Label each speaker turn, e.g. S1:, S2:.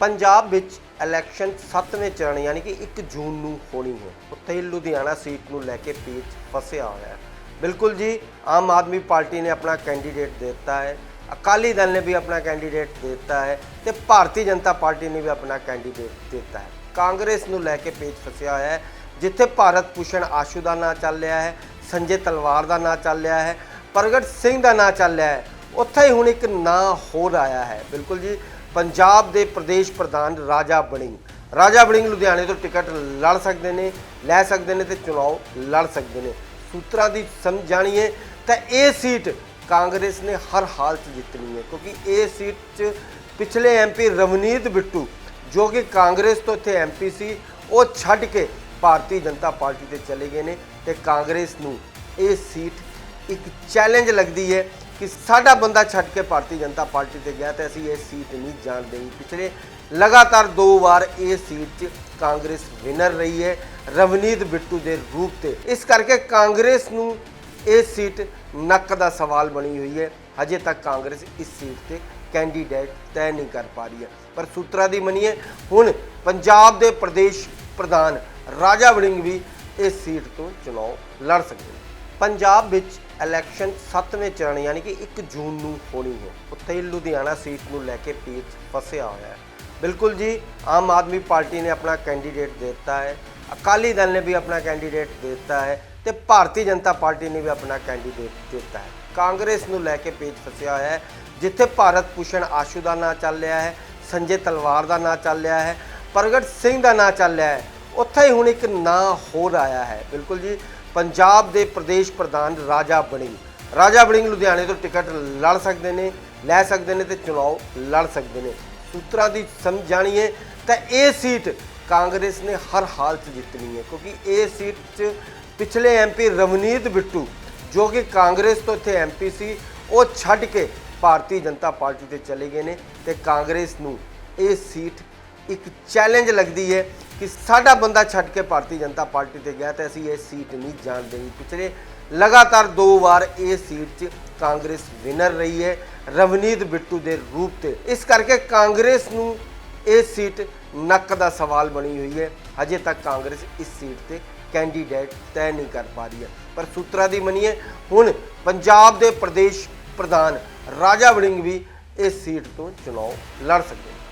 S1: ਪੰਜਾਬ ਵਿੱਚ ਇਲੈਕਸ਼ਨ 7ਵੇਂ ਚਰਨ ਯਾਨੀ ਕਿ 1 ਜੂਨ ਨੂੰ ਹੋਣੀ ਹੈ। ਉੱਥੇ ਹੀ ਲੁਧਿਆਣਾ ਸੀਟ ਨੂੰ ਲੈ ਕੇ ਪੇਚ ਫਸਿਆ ਹੋਇਆ ਹੈ। ਬਿਲਕੁਲ ਜੀ, ਆਮ ਆਦਮੀ ਪਾਰਟੀ ਨੇ ਆਪਣਾ ਕੈਂਡੀਡੇਟ ਦੇ ਦਿੱਤਾ ਹੈ। ਅਕਾਲੀ ਦਲ ਨੇ ਵੀ ਆਪਣਾ ਕੈਂਡੀਡੇਟ ਦੇ ਦਿੱਤਾ ਹੈ ਤੇ ਭਾਰਤੀ ਜਨਤਾ ਪਾਰਟੀ ਨੇ ਵੀ ਆਪਣਾ ਕੈਂਡੀਡੇਟ ਦਿੱਤਾ ਹੈ। ਕਾਂਗਰਸ ਨੂੰ ਲੈ ਕੇ ਪੇਚ ਫਸਿਆ ਹੋਇਆ ਹੈ, ਜਿੱਥੇ ਭਾਰਤ ਭੂਸ਼ਣ ਆਸ਼ੂ ਦਾ ਨਾਂ ਚੱਲ ਰਿਹਾ ਹੈ, ਸੰਜੇ ਤਲਵਾਰ ਦਾ ਨਾਂ ਚੱਲ ਰਿਹਾ ਹੈ, ਪ੍ਰਗਟ ਸਿੰਘ ਦਾ ਨਾਂ ਚੱਲ ਰਿਹਾ ਹੈ। ਉੱਥੇ ਹੀ ਹੁਣ ਇੱਕ ਨਾਂ ਹੋਰ ਆਇਆ ਹੈ। ਬਿਲਕੁਲ ਜੀ ਪੰਜਾਬ ਦੇ ਪ੍ਰਦੇਸ਼ ਪ੍ਰਧਾਨ ਰਾਜਾ ਬੜਿੰਗ ਰਾਜਾ ਬੜਿੰਗ ਲੁਧਿਆਣੇ ਤੋਂ ਟਿਕਟ ਲੜ ਸਕਦੇ ਨੇ, ਲੈ ਸਕਦੇ ਨੇ ਤੇ ਚੁਣਾਵ ਲੜ ਸਕਦੇ ਨੇ। ਸੂਤਰਾਂ ਦੀ ਸਮਝ ਜਾਣੀਏ ਤਾਂ ਇਹ ਸੀਟ ਕਾਂਗਰਸ ਨੇ ਹਰ ਹਾਲ 'ਚ ਜਿੱਤਣੀ ਹੈ, ਕਿਉਂਕਿ ਇਹ ਸੀਟ 'ਚ ਪਿਛਲੇ ਐਮਪੀ ਰਵਨੀਤ ਬਿੱਟੂ, ਜੋ ਕਿ ਕਾਂਗਰਸ ਤੋਂ ਇੱਥੇ ਐਮਪੀ ਸੀ, ਉਹ ਛੱਡ ਕੇ ਭਾਰਤੀ ਜਨਤਾ ਪਾਰਟੀ ਤੇ ਚਲੇ ਗਏ ਨੇ ਤੇ ਕਾਂਗਰਸ ਨੂੰ ਇਹ ਸੀਟ ਇੱਕ ਚੈਲੰਜ ਲੱਗਦੀ ਹੈ ਕਿ ਸਾਡਾ ਬੰਦਾ ਛੱਡ ਕੇ ਭਾਰਤੀ ਜਨਤਾ ਪਾਰਟੀ ਤੇ ਗਿਆ ਤੇ ਅਸੀਂ ਇਹ ਸੀਟ ਨਹੀਂ ਜਾਣ ਦੇਣੀ। ਪਿਛਲੇ ਲਗਾਤਾਰ ਦੋ ਵਾਰ ਇਹ ਸੀਟ 'ਚ ਕਾਂਗਰਸ ਵਿਨਰ ਰਹੀ ਹੈ, ਰਵਨੀਤ ਬਿੱਟੂ ਦੇ ਰੂਪ ਤੇ। ਇਸ ਕਰਕੇ ਕਾਂਗਰਸ ਨੂੰ ਇਹ ਸੀਟ ਨੱਕ ਦਾ ਸਵਾਲ ਬਣੀ ਹੋਈ ਹੈ। ਹਜੇ ਤੱਕ ਕਾਂਗਰਸ ਇਸ ਸੀਟ ਤੇ ਕੈਂਡੀਡੇਟ ਤੈਅ ਨਹੀਂ ਕਰ ਪਾ ਰਹੀ ਹੈ। ਪਰ ਸੂਤਰਾਂ ਦੀ ਮੰਨੀਏ ਹੁਣ ਪੰਜਾਬ ਦੇ ਪ੍ਰਦੇਸ਼ ਪ੍ਰਧਾਨ ਰਾਜਾ ਵੜਿੰਗ ਵੀ ਇਸ ਸੀਟ ਤੋਂ ਚੋਣ ਲੜ ਸਕਦੇ ਨੇ। ਪੰਜਾਬ ਵਿੱਚ ਇਲੈਕਸ਼ਨ 7ਵੇਂ ਚਰਨ ਯਾਨੀ ਕਿ 1 ਜੂਨ ਨੂੰ ਹੋਣੀ ਹੈ। ਉੱਥੇ ਹੀ ਲੁਧਿਆਣਾ ਸੀਟ ਨੂੰ ਲੈ ਕੇ ਪੇਚ ਫਸਿਆ ਹੋਇਆ ਹੈ। ਬਿਲਕੁਲ ਜੀ, ਆਮ ਆਦਮੀ ਪਾਰਟੀ ਨੇ ਆਪਣਾ ਕੈਂਡੀਡੇਟ ਦੇ ਦਿੱਤਾ ਹੈ। ਅਕਾਲੀ ਦਲ ਨੇ ਵੀ ਆਪਣਾ ਕੈਂਡੀਡੇਟ ਦੇ ਦਿੱਤਾ ਹੈ ਤੇ ਭਾਰਤੀ ਜਨਤਾ ਪਾਰਟੀ ਨੇ ਵੀ ਆਪਣਾ ਕੈਂਡੀਡੇਟ ਦਿੱਤਾ ਹੈ। ਕਾਂਗਰਸ ਨੂੰ ਲੈ ਕੇ ਪੇਚ ਫਸਿਆ ਹੋਇਆ ਹੈ, ਜਿੱਥੇ ਭਾਰਤ ਭੂਸ਼ਣ ਆਸ਼ੂ ਦਾ ਨਾਂ ਚੱਲ ਰਿਹਾ ਹੈ, ਸੰਜੇ ਤਲਵਾਰ ਦਾ ਨਾਂ ਚੱਲ ਰਿਹਾ ਹੈ, ਪ੍ਰਗਟ ਸਿੰਘ ਦਾ ਨਾਂ ਚੱਲ ਰਿਹਾ ਹੈ। ਉੱਥੇ ਹੀ ਹੁਣ ਇੱਕ ਨਾਂ ਹੋਰ ਆਇਆ ਹੈ। ਬਿਲਕੁਲ ਜੀ ਪੰਜਾਬ ਦੇ ਪ੍ਰਦੇਸ਼ ਪ੍ਰਧਾਨ ਰਾਜਾ ਬੜਿੰਗ ਰਾਜਾ ਬੜਿੰਗ ਲੁਧਿਆਣੇ ਤੋਂ ਟਿਕਟ ਲੜ ਸਕਦੇ ਨੇ, ਲੈ ਸਕਦੇ ਨੇ ਤੇ ਚੁਣਾਵ ਲੜ ਸਕਦੇ ਨੇ। ਸੂਤਰਾਂ ਦੀ ਸਮਝ ਜਾਣੀਏ ਤਾਂ ਇਹ ਸੀਟ ਕਾਂਗਰਸ ਨੇ ਹਰ ਹਾਲ 'ਚ ਜਿੱਤਣੀ ਹੈ ਕਿਉਂਕਿ ਇਹ ਸੀਟ 'ਚ ਪਿਛਲੇ ਐਮਪੀ ਰਵਨੀਤ ਬਿੱਟੂ, ਜੋ ਕਿ ਕਾਂਗਰਸ ਤੋਂ ਇੱਥੇ ਐਮਪੀ ਸੀ, ਉਹ ਛੱਡ ਕੇ ਭਾਰਤੀ ਜਨਤਾ ਪਾਰਟੀ ਤੇ ਚਲੇ ਗਏ ਨੇ ਤੇ ਕਾਂਗਰਸ ਨੂੰ ਇਹ ਸੀਟ ਇੱਕ ਚੈਲੰਜ ਲੱਗਦੀ ਹੈ ਕਿ ਸਾਡਾ ਬੰਦਾ ਛੱਡ ਕੇ ਭਾਰਤੀ ਜਨਤਾ ਪਾਰਟੀ ਤੇ ਗਿਆ ਤੇ ਅਸੀਂ ਇਹ ਸੀਟ ਨਹੀਂ ਜਾਣ ਦੇਣੀ। ਪਿਛਲੇ ਲਗਾਤਾਰ ਦੋ ਵਾਰ ਇਹ ਸੀਟ 'ਚ ਕਾਂਗਰਸ ਵਿਨਰ ਰਹੀ ਹੈ, ਰਵਨੀਤ ਬਿੱਟੂ ਦੇ ਰੂਪ ਤੇ। ਇਸ ਕਰਕੇ ਕਾਂਗਰਸ ਨੂੰ ਇਹ ਸੀਟ ਨੱਕ ਦਾ ਸਵਾਲ ਬਣੀ ਹੋਈ ਹੈ। ਹਜੇ ਤੱਕ ਕਾਂਗਰਸ ਇਸ ਸੀਟ ਤੇ ਕੈਂਡੀਡੇਟ ਤੈਅ ਨਹੀਂ ਕਰ ਪਾ ਰਹੀ ਹੈ। ਪਰ ਸੂਤਰਾਂ ਦੀ ਮੰਨੀਏ ਹੁਣ ਪੰਜਾਬ ਦੇ ਪ੍ਰਦੇਸ਼ ਪ੍ਰਧਾਨ ਰਾਜਾ ਵੜਿੰਗ ਵੀ ਇਸ ਸੀਟ ਤੋਂ ਚੋਣ ਲੜ ਸਕਦੇ